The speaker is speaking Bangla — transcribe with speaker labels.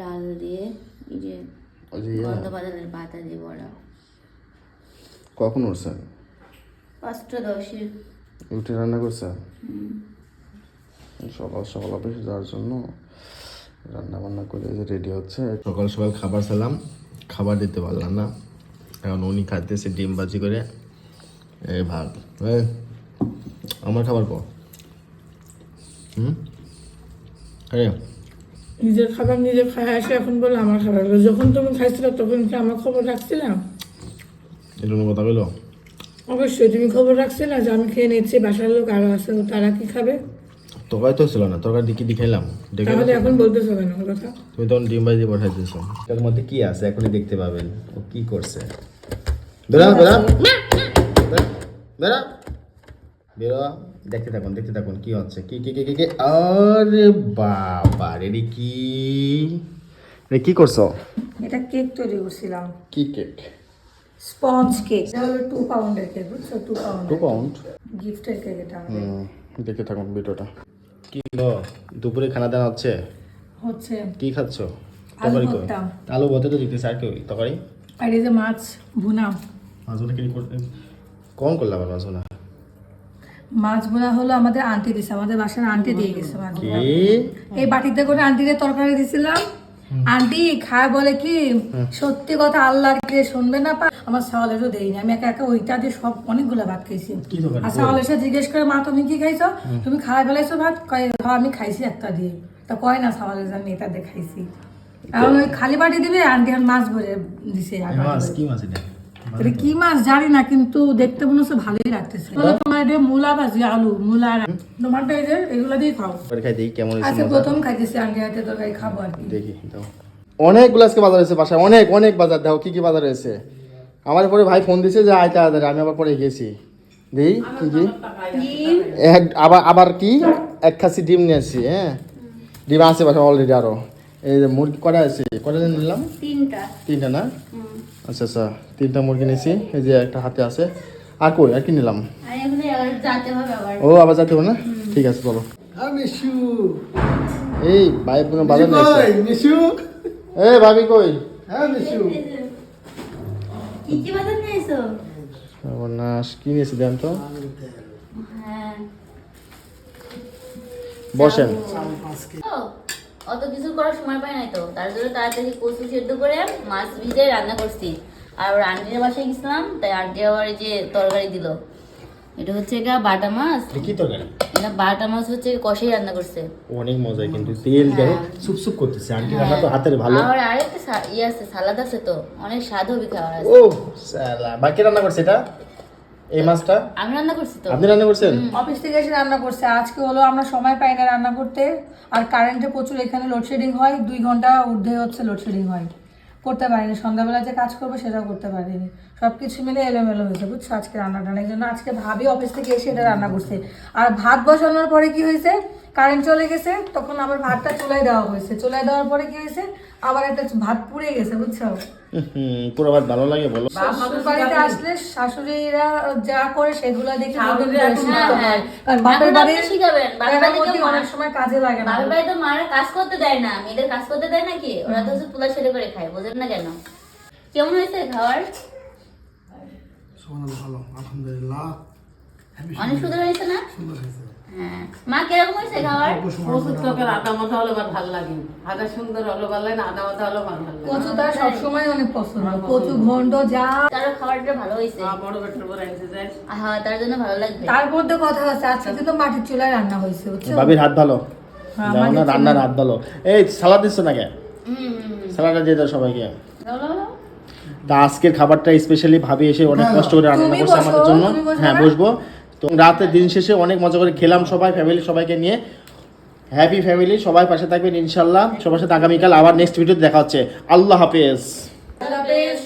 Speaker 1: ডাল দিয়ে এই যে
Speaker 2: ওই
Speaker 1: গন্ধ বাদামের পাতা দিয়ে বড়া
Speaker 2: কখন উঠছেন
Speaker 1: পাঁচটা দশে।
Speaker 2: রুটি রান্না করছেন সকাল সকাল অফিসে যাওয়ার জন্য রান্না বান্না করে যে রেডি হচ্ছে। সকাল সকাল খাবার খেলাম খাবার দিতে পারলাম না। এখন উনি খাইতেছে ডিম বাজি করে এই ভাত। এই, আমার খাবার পর হুম? আরে
Speaker 3: নিজের খাবার নিজে খাই আসে এখন বলে আমার খাবার যখন তুমি খাইছিলে তখন কি আমার খবর রাখছিলাম?
Speaker 2: এটা কথা বলল
Speaker 3: অবশ্যই তুমি খবর রাখছিলে যে আমি খেয়ে নিচ্ছি বাসার লোক আরও আছে তারা কি খাবে?
Speaker 2: তরকারি তো ছিল না তরকারি দিকে দিয়ে খেলাম দেখে
Speaker 3: তাহলে এখন বলতেছো কেন কথা?
Speaker 2: তুমি তখন ডিম বাজি পাঠাই দিয়েছ এর মধ্যে কি আছে? এখনই দেখতে পাবেন। ও কি করছে? বেরা। বেরা। বেরা। বেরো। দেখতে থাকুন দেখতে থাকুন কি হচ্ছে? কি কি কি কি কি? আরে বাবা রে কি? রে কি করছ?
Speaker 3: এটা কেক তৈরি করছিলাম।
Speaker 2: কি কেক?
Speaker 3: Sponge cake. এটা হলো টু পাউন্ডের কেক বুঝছ? টু পাউন্ড
Speaker 2: টু পাউন্ড
Speaker 3: গিফটের কেক এটা।
Speaker 2: দেখতে থাকুন ভিডিওটা। কি গো দুপুরে খানা দানা হচ্ছে?
Speaker 3: হচ্ছে।
Speaker 2: কি খাচ্ছ? তরকারি কই? আলু ভর্তা তো আর কি তরকারি?
Speaker 3: আর এই যে মাছ ভুনা।
Speaker 2: মাছগুলো কি করতে কম করলাম আর মাছগুলো
Speaker 3: মাছ ভুনা হলো আমাদের আন্টি দিছে আমাদের বাসার আন্টি দিয়ে গেছে মাছ এই বাটিতে করে আন্টিরে তরকারি দিছিলাম। আন্টি খায় বলে কি সত্যি কথা আল্লাহ কে শুনবে না পা। আমার সাওয়ালেরও আমি একা একা ওইটা দিয়ে সব অনেকগুলো ভাত খাইছি। আর সাওয়াল এসে জিজ্ঞেস করে মা তুমি কি খাইছো? তুমি খাওয়াই ফেলাইছো ভাত? কয় হ্যাঁ আমি খাইছি একটা দিয়ে। তা কয় না সাওয়াল এসে আমি এটা দিয়ে খাইছি। এখন ওই খালি বাটি দিবে আন্টি এখন মাছ ভরে দিছে। আর
Speaker 2: মাছ কি মাছ এটা?
Speaker 3: এটা কি? মাছ জানি না কিন্তু দেখতে মনে হচ্ছে ভালোই লাগতেছে। বলো তোমার এটা মূলা ভাজি আলু মূলা তোমারটা এই যে এগুলো দিয়ে খাও।
Speaker 2: খাই দেখি কেমন হয়েছে
Speaker 3: প্রথম খাইতেছি আন্টি হাতে তরকারি খাব আর কি।
Speaker 2: দেখি দাও। অনেকগুলো আজকে বাজার হয়েছে বাসায় অনেক অনেক বাজার। দাও কি কি বাজার হয়েছে? আমার পরে ভাই ফোন দিছে যে আয় তাড়াতাড়ি আমি আবার পরে গেছি। দেই কি কি? এক আবার আবার কি? এক খাসি ডিম নিয়ে আসছি হ্যাঁ? ডিম আছে বাসা অলরেডি আরও। এই যে মুরগি কটা আছে? কটা নিলাম?
Speaker 1: তিনটা।
Speaker 2: তিনটা না? আচ্ছা আচ্ছা তিনটা মুরগি নিয়েছি এই যে একটা হাতে আছে। আর কই আর কি নিলাম?
Speaker 1: আর এখন আবার যেতে হবে আবার।
Speaker 2: ও আবার যেতে হবে না? ঠিক আছে চলো।
Speaker 4: মিশু।
Speaker 2: এই ভাই বোন বাজার নিয়ে এসছে।
Speaker 4: কই মিশু?
Speaker 2: এই ভাবি কই?
Speaker 4: হ্যাঁ মিশু।
Speaker 1: কি কি বাজার নিয়ে এসো
Speaker 2: সর্বনাশ কি নিয়েছি দেন তো?
Speaker 1: হ্যাঁ।
Speaker 2: বসেন।
Speaker 1: অত কিছু করার সময় পাই নাই তো। তার জন্য তাড়াতাড়ি কচু সেদ্ধ করে মাছ ভিজে রান্না করছি। আর ওর আন্টির বাসায় গেছিলাম তাই আন্টি আবার যে তরকারি দিল। এটা হচ্ছে গা বাটা মাছ।
Speaker 2: কি তরকারি?
Speaker 1: এটা বাটা মাছ হচ্ছে কষাই রান্না করছে।
Speaker 2: অনেক মজা কিন্তু তেল দেয় সুপ সুপ করতেছে। আন্টি রান্না তো হাতের ভালো।
Speaker 1: আর আরেকটা ইয়ে আছে সালাদ আছে তো। অনেক স্বাদ হবে খাওয়ার আছে
Speaker 2: ও সালা বাকি রান্না করছে এটা? এই মাছটা?
Speaker 1: আমি রান্না করছি তো।
Speaker 2: আপনি রান্না করছেন?
Speaker 3: অফিস থেকে এসে রান্না করছে। আজকে হলো আমরা সময় পাই না রান্না করতে। আর কারেন্টে প্রচুর এখানে লোডশেডিং হয়। দুই ঘণ্টা ঊর্ধ্বে হচ্ছে লোডশেডিং হয়। করতে পারিনি। সন্ধ্যাবেলা যে কাজ করব সেটাও করতে পারিনি। সব কিছু মিলে এলোমেলো হয়েছে বুঝছ? আজকে রান্নাটা এই জন্য আজকে ভাবি অফিস থেকে এসে এটা রান্না করছে। আর ভাত বসানোর পরে কি হয়েছে? কারেন্ট চলে গেছে তখন আবার ভাতটা চুলায় দেওয়া হয়েছে। চুলায় দেওয়ার পরে কি হয়েছে? আবার একটা ভাত পুড়ে গেছে বুঝছ?
Speaker 2: পুরো ভাত ভালো লাগে বলো।
Speaker 3: বাড়িতে আসলে শাশুড়িরা যা করে সেগুলো দেখে
Speaker 1: হ্যাঁ।
Speaker 3: কারণ বাপের বাড়ি
Speaker 1: শিখাবেন, বাপের বাড়িতে
Speaker 3: অনেক সময় কাজে লাগে না।
Speaker 1: বাড়িতে মারা কাজ করতে দেয় না মেয়েদের কাজ করতে দেয় নাকি ওরা তো হচ্ছে তুলা ছেলে করে খায় বোঝেন না কেন? কেমন হয়েছে খাবার
Speaker 4: সোনা ভালো আলহামদুলিল্লাহ।
Speaker 1: অনেক সুন্দর হয়েছে না? হ্যাঁ। মা কীরকম হয়েছে খাবার?
Speaker 5: আদা মাথা হলে আমার ভালো লাগে। আদা সুন্দর হলো ভালো লাগে না আদা মাথা হলো ভালো লাগে
Speaker 3: কচু তার সবসময় অনেক পছন্দ। কচু ঘন্ট যা।
Speaker 1: কারও খাবারটা ভালো হয়েছে?
Speaker 5: বড় বেটার বড় যায়
Speaker 1: হ্যাঁ তার জন্য ভালো লাগবে।
Speaker 3: তার মধ্যে কথা আছে আজকে কিন্তু মাটির চুলায় রান্না হয়েছে বুঝছ?
Speaker 2: ভাবির হাত ভালো
Speaker 3: হ্যাঁ,
Speaker 2: না রান্নার হাত ভালো এই সালাদ দিচ্ছ না কে। সালাদটা দিয়ে দাও সবাইকে। তা আজকের খাবারটা স্পেশালি ভাবি এসে অনেক কষ্ট করে রান্না করছে আমাদের জন্য। হ্যাঁ বসবো। তো রাতে দিন শেষে অনেক মজা করে খেলাম সবাই ফ্যামিলি সবাইকে নিয়ে। হ্যাপি ফ্যামিলি সবাই পাশে থাকবেন ইনশাল্লাহ। সবার সাথে আগামীকাল আবার নেক্সট ভিডিওতে দেখা হচ্ছে। আল্লাহ হাফেজ।
Speaker 3: আল্লাহ হাফেজ।